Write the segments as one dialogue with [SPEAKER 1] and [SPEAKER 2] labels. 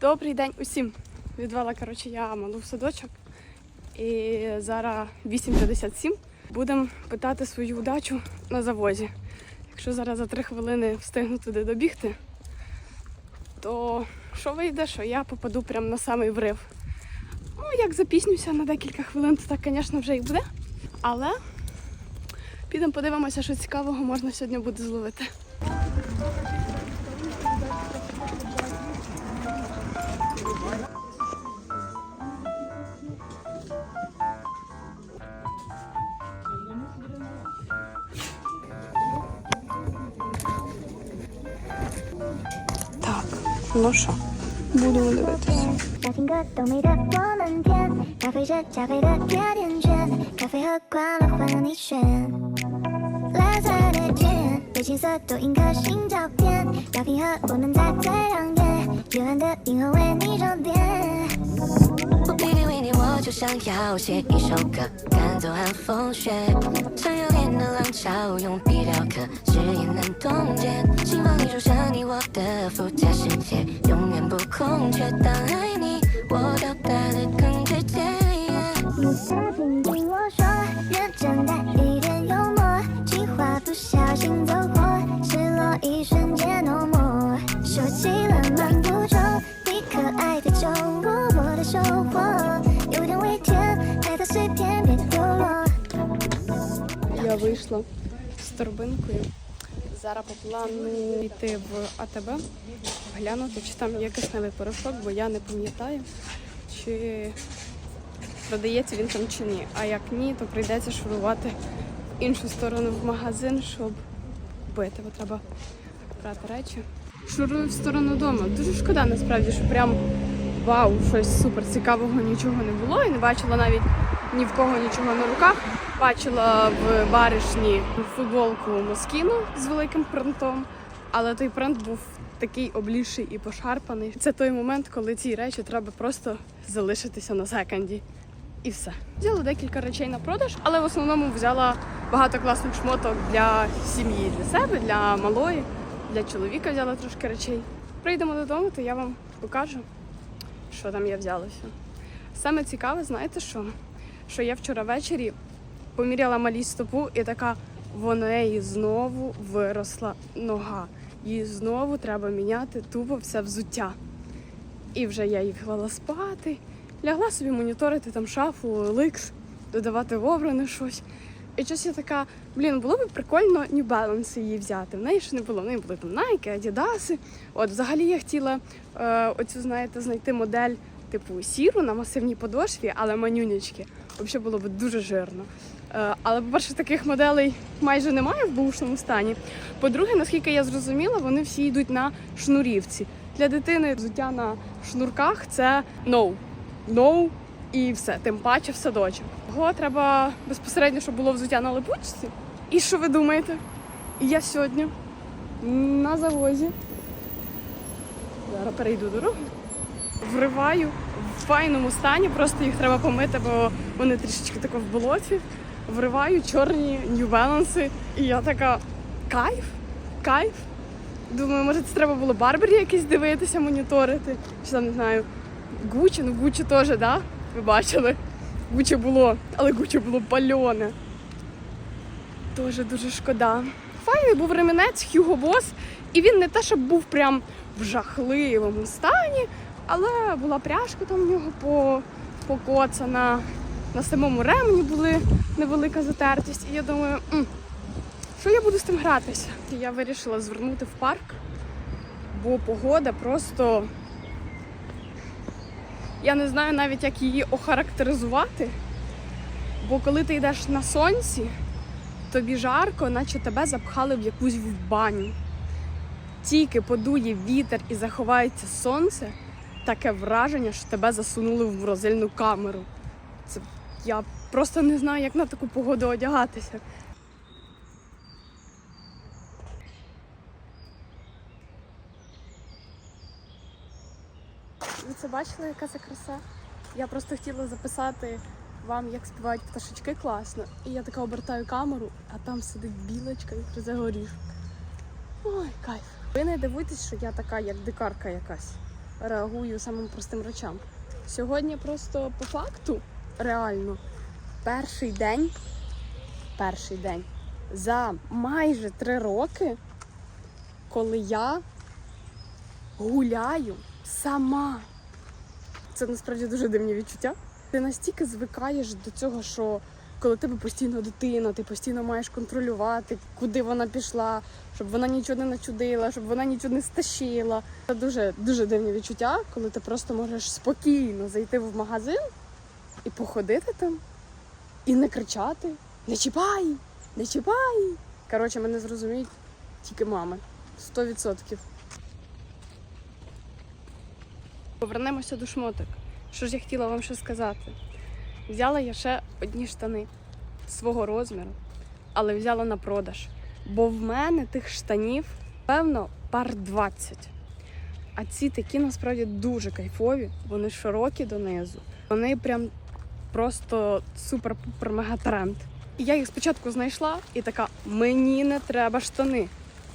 [SPEAKER 1] Добрий день усім. Відвела коротше, я малу в садочок. І зараз 8.57. Будемо питати свою удачу на завозі. Якщо зараз за 3 хвилини встигну туди добігти, то що вийде, що я попаду прямо на самий врив. Ну, як запіснюся на декілька хвилин, то так, звісно, вже і буде. Але підемо подивимося, що цікавого можна сьогодні буде зловити. Ну що, будемо дивитися.
[SPEAKER 2] 就想要写一首歌，赶走寒风雪，像有点的浪潮用笔雕刻，誓言难冻结。心房里住着你我的附加世界，永远不空缺。当爱你，我表达的更直接。
[SPEAKER 3] 你相对我说认真
[SPEAKER 1] 单。Вийшла з торбинкою. Зараз по плану йти в АТБ, глянути, чи там є кисневий порошок, бо я не пам'ятаю, чи продається він там чи ні. А як ні, то прийдеться шурувати в іншу сторону в магазин, щоб купити, бо треба брати речі. Шурую в сторону дому. Дуже шкода насправді, що прям вау, щось супер цікавого нічого не було і не бачила навіть ні в кого нічого на руках. Бачила в баришні футболку Москіну з великим принтом, але той принт був такий обліший і пошарпаний. Це той момент, коли ці речі треба просто залишитися на секонді. І все. Взяла декілька речей на продаж, але в основному взяла багато класних шмоток для сім'ї, для себе, для малої, для чоловіка взяла трошки речей. Прийдемо додому, то я вам покажу, що там я взялася. Саме цікаве, знаєте що? Що я вчора ввечері поміряла малій стопу і така в неї знову виросла нога. Їй знову треба міняти тупо все взуття. І вже я їх клала спати, лягла собі моніторити там шафу, ликс, додавати в обране щось. І щось я така, блін, було б прикольно New Balance її взяти. В неї ж не було. В неї були там Nike, Adidas. От взагалі я хотіла е, оцю, знаєте, знайти модель типу сіру на масивній подошві, але манюнячки. Взагалі було б дуже жирно. Е, але, по-перше, таких моделей майже немає в бушному стані. По-друге, наскільки я зрозуміла, вони всі йдуть на шнурівці. Для дитини взуття на шнурках це no. No і все, тим паче в садочок. Його треба безпосередньо, щоб було взуття на липучці. І що ви думаєте? Я сьогодні на завозі. Зараз перейду дорогу. Вриваю в файному стані, просто їх треба помити, бо вони трішечки тако в болоті. Вриваю чорні New Balance. І я така кайф, кайф. Думаю, може це треба було Барбері якийсь дивитися, моніторити. Чи там не знаю. Гучі, ну Гучі теж, да? Ви бачили? Гучі було, але Гучі було пальоне. Дуже дуже шкода. Файний був ремінець Hugo Boss, і він не те, щоб був прям в жахливому стані, але була пряжка там в нього по, покоцана. На самому ремені були невелика затертість. І я думаю, «М, що я буду з тим гратися? І я вирішила звернути в парк, бо погода просто. Я не знаю навіть, як її охарактеризувати. Бо коли ти йдеш на сонці, тобі жарко, наче тебе запхали в якусь в баню. Тільки подує вітер і заховається сонце, таке враження, що тебе засунули в морозильну камеру. Це я просто не знаю, як на таку погоду одягатися. Це бачили, яка це краса? Я просто хотіла записати вам, як співають пташечки класно. І я така обертаю камеру, а там сидить білочка і гризе горішок. Ой, кайф. Ви не дивуйтесь, що я така, як дикарка якась. реагую самим простим речам. Сьогодні просто по факту, реально, перший день, перший день за майже три роки, коли я гуляю сама. Це насправді дуже дивні відчуття. Ти настільки звикаєш до цього, що коли тебе постійно дитина, ти постійно маєш контролювати, куди вона пішла, щоб вона нічого не начудила, щоб вона нічого не стащила. Це дуже дуже дивні відчуття, коли ти просто можеш спокійно зайти в магазин і походити там, і не кричати: не чіпай, не чіпай. Коротше, мене зрозуміють тільки мами. Сто відсотків. Повернемося до шмоток. Що ж я хотіла вам ще сказати? Взяла я ще одні штани свого розміру, але взяла на продаж. Бо в мене тих штанів, певно, пар 20. А ці такі насправді дуже кайфові, вони широкі донизу. Вони прям просто супер-пупер мега тренд. І я їх спочатку знайшла і така: мені не треба штани.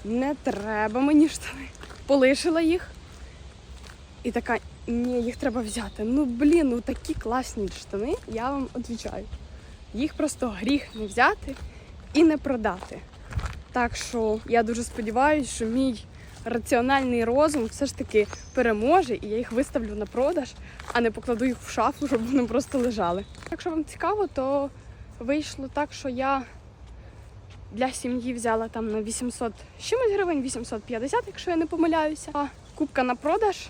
[SPEAKER 1] Не треба мені штани. Полишила їх. І така, ні, їх треба взяти. Ну блін, ну такі класні штани, я вам відповідаю. Їх просто гріх не взяти і не продати. Так що я дуже сподіваюся, що мій раціональний розум все ж таки переможе, і я їх виставлю на продаж, а не покладу їх в шафу, щоб вони просто лежали. Якщо вам цікаво, то вийшло так, що я для сім'ї взяла там на 800 з чимось гривень, 850, якщо я не помиляюся. А кубка на продаж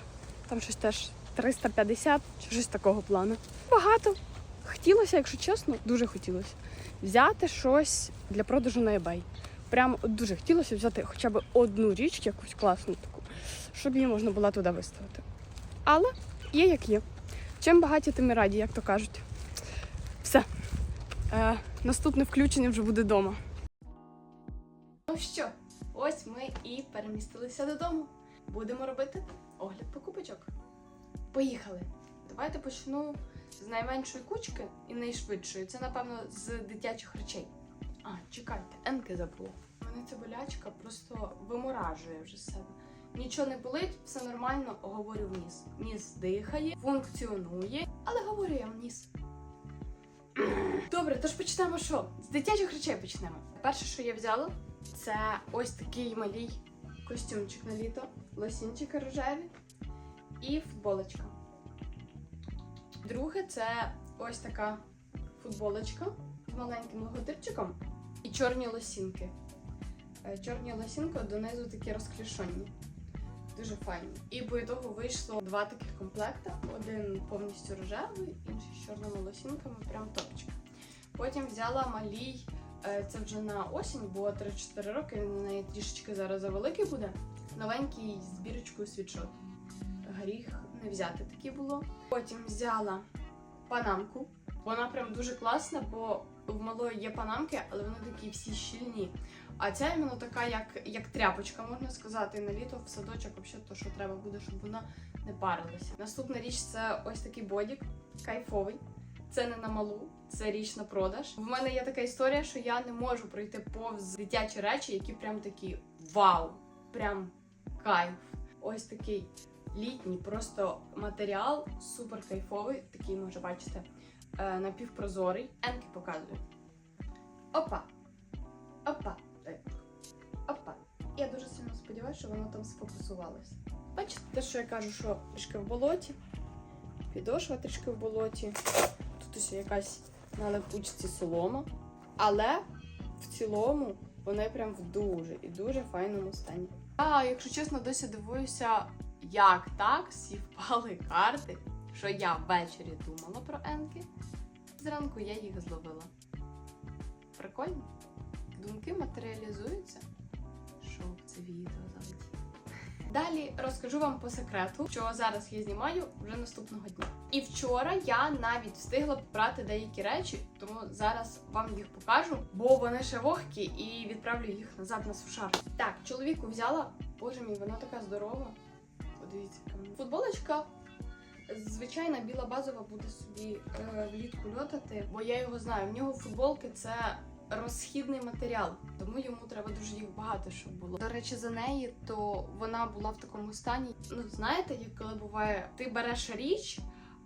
[SPEAKER 1] там щось теж 350 чи щось такого плану. Багато. Хотілося, якщо чесно, дуже хотілося взяти щось для продажу на eBay. Прям от дуже хотілося взяти хоча б одну річ, якусь класну таку, щоб її можна було туди виставити. Але є як є. Чим багаті, тим і раді, як то кажуть. Все. Е, наступне включення вже буде вдома. Ну що, ось ми і перемістилися додому. Будемо робити огляд покупочок. Поїхали! Давайте почну з найменшої кучки і найшвидшої. Це, напевно, з дитячих речей. А, чекайте, енки забула. Мене ця болячка просто виморажує вже себе. Нічого не болить, все нормально, говорю в ніс. Ніс дихає, функціонує, але говорю я в ніс. Добре, тож почнемо що? З дитячих речей почнемо. Перше, що я взяла, це ось такий малий костюмчик на літо, лосінчики рожеві і футболочка. Друге, це ось така футболочка з маленьким логотипчиком і чорні лосінки. Е, Чорні лосінки донизу такі розклішені. Дуже файні. І по ітогу вийшло два таких комплекта: один повністю рожевий, інший з чорними лосінками, прям топчик. Потім взяла малій, це вже на осінь, бо 3-4 роки на неї трішечки зараз завеликий буде. Новенький з бірочкою світшот. Гріх не взяти такі було. Потім взяла панамку. Вона прям дуже класна, бо в малої є панамки, але вони такі всі щільні. А ця іменно така, як, як тряпочка, можна сказати, на літо в садочок, взагалі, то, що треба буде, щоб вона не парилася. Наступна річ це ось такий бодік, кайфовий. Це не на малу, це річ на продаж. В мене є така історія, що я не можу пройти повз дитячі речі, які прям такі вау, прям кайф. Ось такий літній просто матеріал, супер кайфовий, такий може бачите, е, напівпрозорий. Енки показую. Опа! Опа! Опа! Я дуже сильно сподіваюся, що воно там сфокусувалося. Бачите, те, що я кажу, що трішки в болоті, підошва трішки в болоті. Тут якась на липучці солома. Але в цілому вони прям в дуже і дуже файному стані. А якщо чесно, досі дивуюся, як так сівпали карти, що я ввечері думала про енки. Зранку я їх зловила. Прикольно. Думки матеріалізуються. Що це відео залетіло. Далі розкажу вам по секрету, що зараз я знімаю вже наступного дня. І вчора я навіть встигла побрати деякі речі, тому зараз вам їх покажу, бо вони ще вогкі і відправлю їх назад на сушар. Так, чоловіку взяла. Боже мій, вона така здорова. Подивіться, футболочка. Звичайна біла базова буде собі е, влітку льотати, бо я його знаю. В нього футболки це розхідний матеріал, тому йому треба дуже їх багато, щоб було. До речі, за неї, то вона була в такому стані. Ну, знаєте, як коли буває, ти береш річ,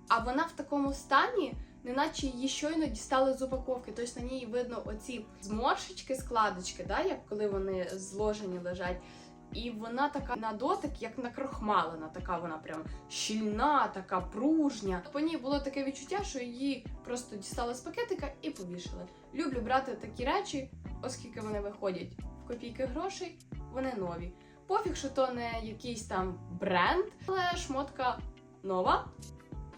[SPEAKER 1] а вона в такому стані, неначе її щойно дістали з упаковки. Тобто на ній видно оці зморшечки, складочки, да, як коли вони зложені лежать. І вона така на дотик, як накрохмалена, така вона прям щільна, така пружня. По ній було таке відчуття, що її просто дістали з пакетика і повішали. Люблю брати такі речі, оскільки вони виходять в копійки грошей, вони нові. Пофіг, що то не якийсь там бренд, але шмотка нова,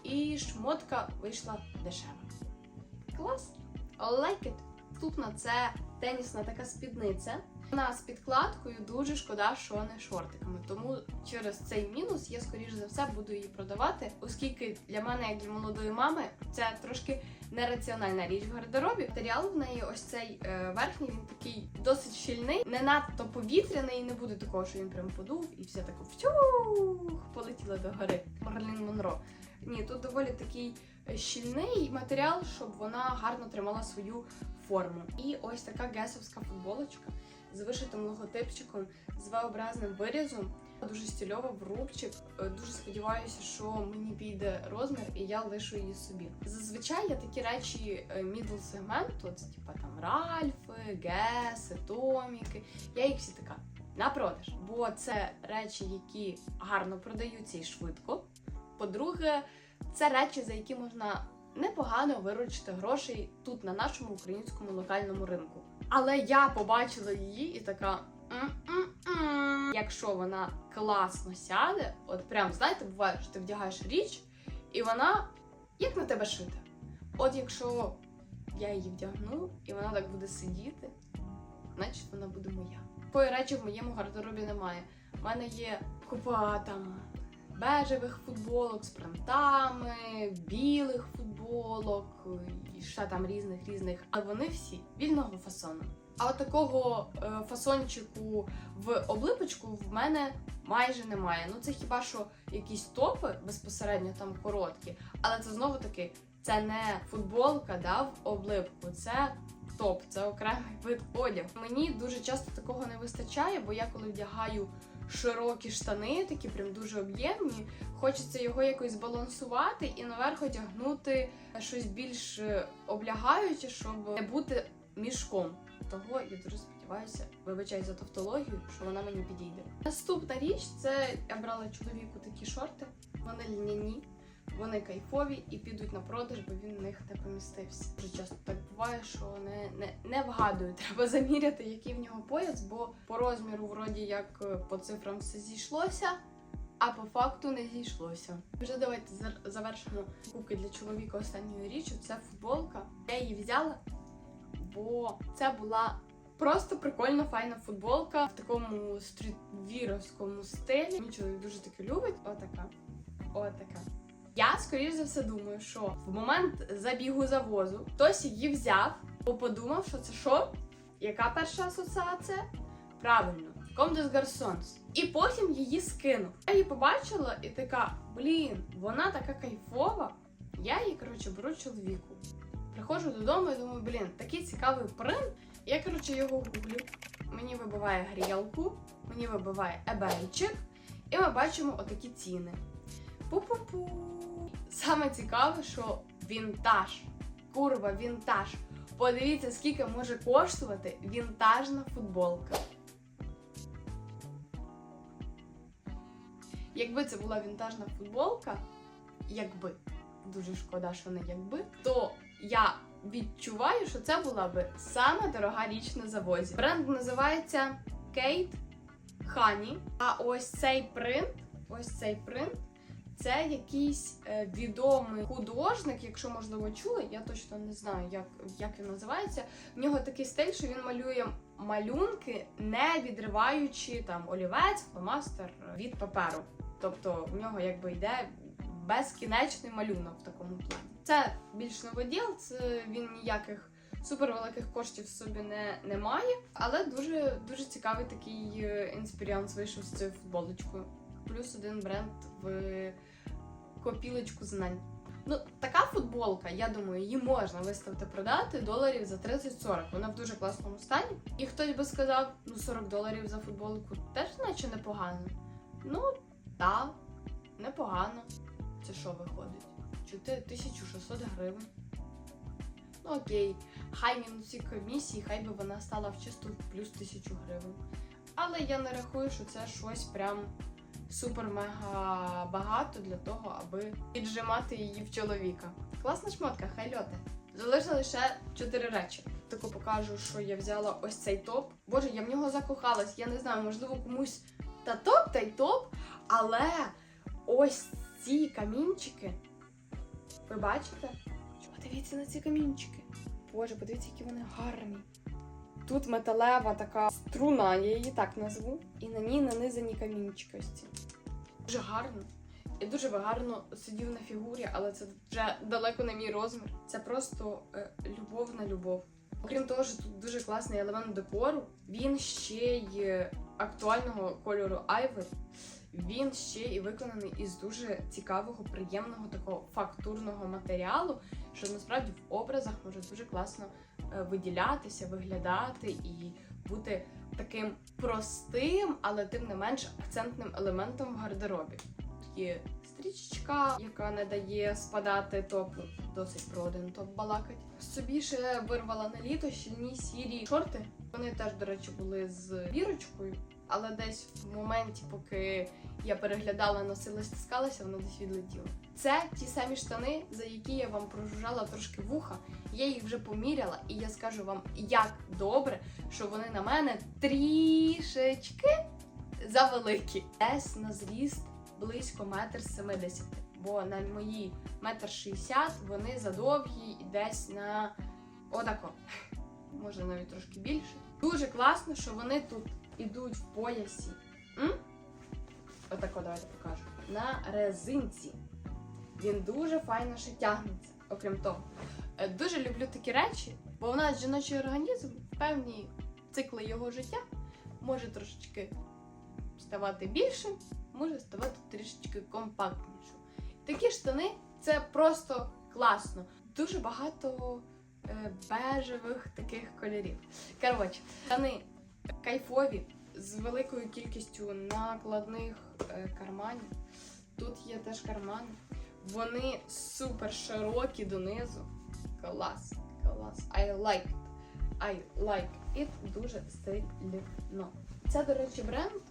[SPEAKER 1] і шмотка вийшла дешева. Клас! Like it. Наступна це тенісна така спідниця. Вона з підкладкою дуже шкода, що не шортиками. Тому через цей мінус я, скоріш за все, буду її продавати, оскільки для мене, як для молодої мами, це трошки нераціональна річ в гардеробі. Матеріал в неї ось цей е, верхній, він такий досить щільний, не надто повітряний, не буде такого, що він прям подув і все тако втюх, полетіло до гори. Марлін Монро. Ні, тут доволі такий е, щільний матеріал, щоб вона гарно тримала свою форму. І ось така гесовська футболочка з вишитим логотипчиком, з V-образним вирізом. Дуже стильова в рубчик. Е, Дуже сподіваюся, що мені піде розмір і я лишу її собі. Зазвичай я такі речі мідл сегменту, це типа там Ральфи, Геси, Томіки. Я їх всі така на продаж, бо це речі, які гарно продаються і швидко. По-друге, це речі, за які можна непогано виручити грошей тут, на нашому українському локальному ринку. Але я побачила її і така. Якщо вона класно сяде, от прям знаєте, буває, що ти вдягаєш річ, і вона як на тебе шита. От якщо я її вдягну, і вона так буде сидіти, значить вона буде моя. Такої речі в моєму гардеробі немає. У мене є купа там бежевих футболок з принтами, білих футболок і ще там різних різних. А вони всі вільного фасону. А от такого е, фасончику в облипочку в мене майже немає. Ну це хіба що якісь топи безпосередньо там короткі, але це знову таки це не футболка да, в облипку, це топ, це окремий вид одягу. Мені дуже часто такого не вистачає, бо я коли вдягаю широкі штани, такі прям дуже об'ємні, хочеться його якось збалансувати і наверх одягнути щось більш е, облягаюче, щоб не бути мішком. Того я дуже сподіваюся, вибачаю за тавтологію, що вона мені підійде. Наступна річ це я брала чоловіку такі шорти. Вони льняні, вони кайфові і підуть на продаж, бо він в них не помістився. Дуже часто так буває, що не, не, не вгадую. Треба заміряти, який в нього пояс, бо по розміру, вроді як е, по цифрам все зійшлося. А по факту не зійшлося. Вже давайте завершимо купки для чоловіка останньою річчю. Це футболка. Я її взяла, бо це була просто прикольна, файна футболка в такому стрітвіровському стилі. Мій чоловік дуже таки любить. Отака. Отака. Я, скоріш за все, думаю, що в момент забігу завозу хтось її взяв, бо подумав, що це що? Яка перша асоціація? Правильно, des Garçons. І потім її скинув. Я її побачила і така: блін, вона така кайфова. Я її, коротше, беру чоловіку. Приходжу додому і думаю, блін, такий цікавий принт. Я, коротше, його гуглю. Мені вибиває грілку, мені вибиває ебейчик, і ми бачимо отакі ціни. Пу-пу-пу. Саме цікаве, що вінтаж. Курва, вінтаж. Подивіться, скільки може коштувати вінтажна футболка. Якби це була вінтажна футболка, якби дуже шкода, що не якби, то я відчуваю, що це була би саме дорога річ на завозі. Бренд називається Kate Honey. А ось цей принт, ось цей принт. Це якийсь е, відомий художник, якщо можливо чули, я точно не знаю, як, як він називається. В нього такий стиль, що він малює малюнки, не відриваючи там олівець, фломастер від паперу. Тобто в нього якби йде безкінечний малюнок в такому плані. Це більш новоділ, це він ніяких супервеликих коштів собі не, не має, але дуже дуже цікавий такий е, інспіріанс вийшов з цією футболочкою. Плюс один бренд в копілочку знань. Ну, така футболка, я думаю, її можна виставити продати доларів за 30-40. Вона в дуже класному стані. І хтось би сказав, ну 40 доларів за футболку теж наче непогано. Ну, так, непогано. Це що виходить? 1600 гривень. Ну окей, хай мінусі комісії, хай би вона стала в чисту плюс 1000 гривень. Але я не рахую, що це щось прям супер-мега багато для того, аби піджимати її в чоловіка. Класна шмотка, хай льоте. Залишили ще чотири речі. Таку покажу, що я взяла ось цей топ. Боже, я в нього закохалась. Я не знаю, можливо, комусь та топ, та й топ. Але ось ці камінчики. Ви бачите? Подивіться на ці камінчики. Боже, подивіться, які вони гарні. Тут металева така струна, я її так назву, і на ній нанизані ці. Дуже гарно. І дуже гарно сидів на фігурі, але це вже далеко не мій розмір. Це просто е, любов на любов. Окрім того, що тут дуже класний елемент декору, він ще й актуального кольору Айвері. Він ще і виконаний із дуже цікавого, приємного такого фактурного матеріалу, що насправді в образах може дуже класно виділятися, виглядати і бути таким простим, але тим не менш акцентним елементом в гардеробі. Є стрічечка, яка не дає спадати топ, Досить про один топ балакать. Собі ще вирвала на літо щільні сірі шорти. Вони теж, до речі, були з бірочкою, але десь в моменті, поки я переглядала, носила, стискалася, воно десь відлетіло. Це ті самі штани, за які я вам прожужжала трошки вуха. Я їх вже поміряла, і я скажу вам, як добре, що вони на мене трішечки завеликі. Десь на зріст близько метр семидесят. Бо на мої метр шістдесят вони задовгі і десь на отако. Може навіть трошки більше. Дуже класно, що вони тут ідуть в поясі. Отако давайте покажу. На резинці. Він дуже файно ще тягнеться. Окрім того, Е, дуже люблю такі речі, бо у нас жіночий організм в певні цикли його життя може трошечки ставати більшим, може ставати трішечки компактнішим. Такі штани це просто класно. Дуже багато е, бежевих таких кольорів. Коротше, штани кайфові з великою кількістю накладних е, карманів. Тут є теж кармани. Вони супер широкі донизу. Клас, клас. I like it. I like it. Дуже стильно. Це, до речі, бренд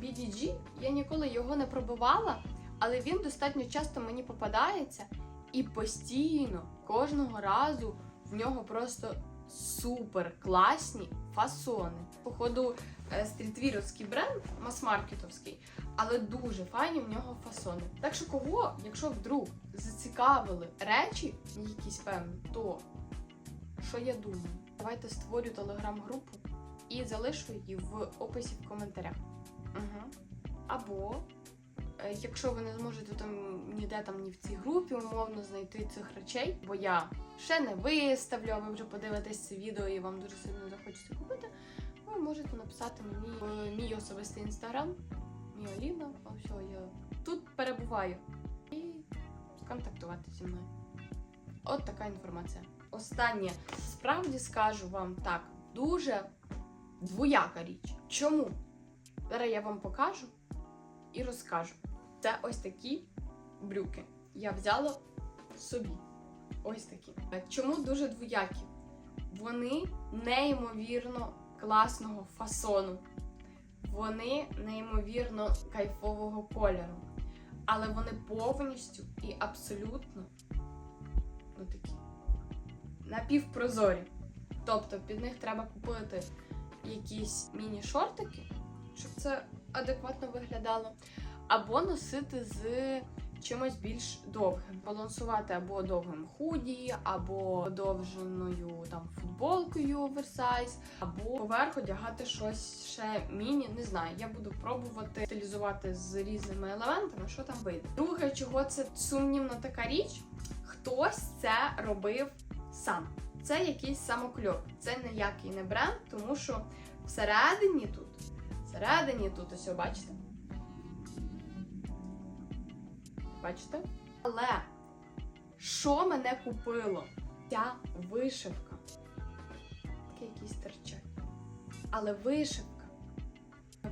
[SPEAKER 1] BDG. Я ніколи його не пробувала, але він достатньо часто мені попадається і постійно, кожного разу в нього просто супер класні фасони. Походу, е, стрітвіровський бренд, мас-маркетовський, але дуже файні в нього фасони. Так що кого, якщо вдруг зацікавили речі, якісь певні, то що я думаю? Давайте створю телеграм-групу і залишу її в описі в коментарях. Угу. Або, якщо ви не зможете там ніде там ні в цій групі умовно знайти цих речей, бо я ще не виставлю, а ви вже подивитесь це відео і вам дуже сильно захочеться купити, ви можете написати мені мій особистий інстаграм, мій Аліна, а все, я тут перебуваю. І сконтактувати зі мною. От така інформація. Останнє, справді скажу вам так, дуже двояка річ. Чому? Зараз я вам покажу і розкажу. Це ось такі брюки. Я взяла собі. Ось такі. Чому дуже двоякі? Вони неймовірно класного фасону. Вони неймовірно кайфового кольору. Але вони повністю і абсолютно ну такі напівпрозорі. Тобто під них треба купити якісь міні-шортики, щоб це адекватно виглядало, або носити з чимось більш довгим. Балансувати або довгим худі, або подовженою там футболкою оверсайз, або поверх одягати щось ще міні. Не знаю. Я буду пробувати стилізувати з різними елементами, що там вийде. Друге, чого це сумнівна така річ, хтось це робив сам. Це якийсь самокльоп. Це ніякий не бренд, тому що всередині тут, всередині тут, ось, бачите? Бачите? Але що мене купило? Ця вишивка. Такі якісь терчать. Але вишивка.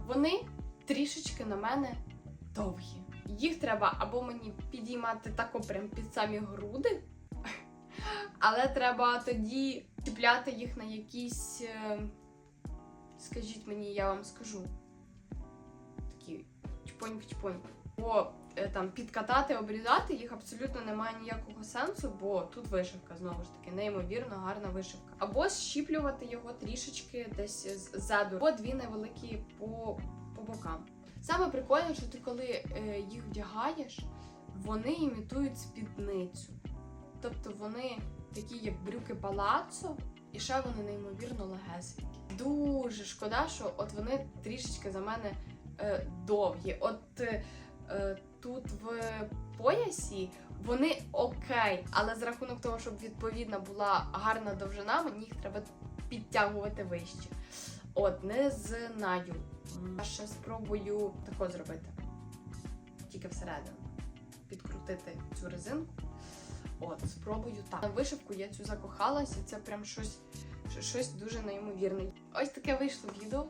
[SPEAKER 1] Вони трішечки на мене довгі. Їх треба або мені підіймати тако прям під самі груди, але треба тоді чіпляти їх на якісь. е, Скажіть мені, я вам скажу. Такі чпоньк-чпоньк. Е, там підкатати, обрізати їх абсолютно немає ніякого сенсу, бо тут вишивка, знову ж таки, неймовірно гарна вишивка. Або щіплювати його трішечки десь ззаду, або дві невеликі по, по бокам. Саме прикольне, що ти коли е, їх вдягаєш, вони імітують спідницю. Тобто вони такі, як брюки палацо, і ще вони неймовірно легесенькі. Дуже шкода, що от вони трішечки за мене е, довгі. От е, е, тут в поясі вони окей, але з рахунок того, щоб відповідна була гарна довжина, мені їх треба підтягувати вище. От, не знаю. Я ще спробую тако зробити. Тільки всередину. Підкрутити цю резинку. От, спробую так. На вишивку я цю закохалась, і це прям щось, щось дуже неймовірне. Ось таке вийшло відео.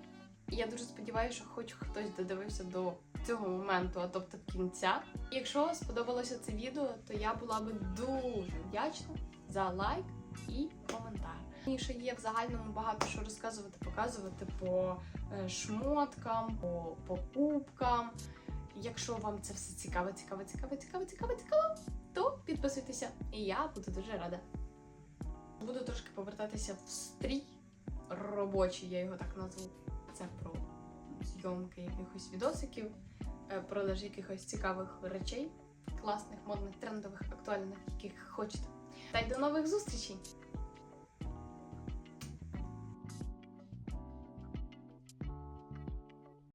[SPEAKER 1] Я дуже сподіваюся, що хоч хтось додивився до цього моменту, а тобто кінця. Якщо сподобалося це відео, то я була би дуже вдячна за лайк і коментар. І ще є в загальному багато що розказувати, показувати по е, шмоткам, по покупкам. Якщо вам це все цікаво, цікаво, цікаво, цікаво, цікаво, цікаво, то підписуйтеся, і я буду дуже рада. Буду трошки повертатися в стрій робочий, я його так назву. Це про зйомки якихось відосиків, е, продаж якихось цікавих речей, класних, модних, трендових, актуальних, яких хочете. Та й до нових зустрічей!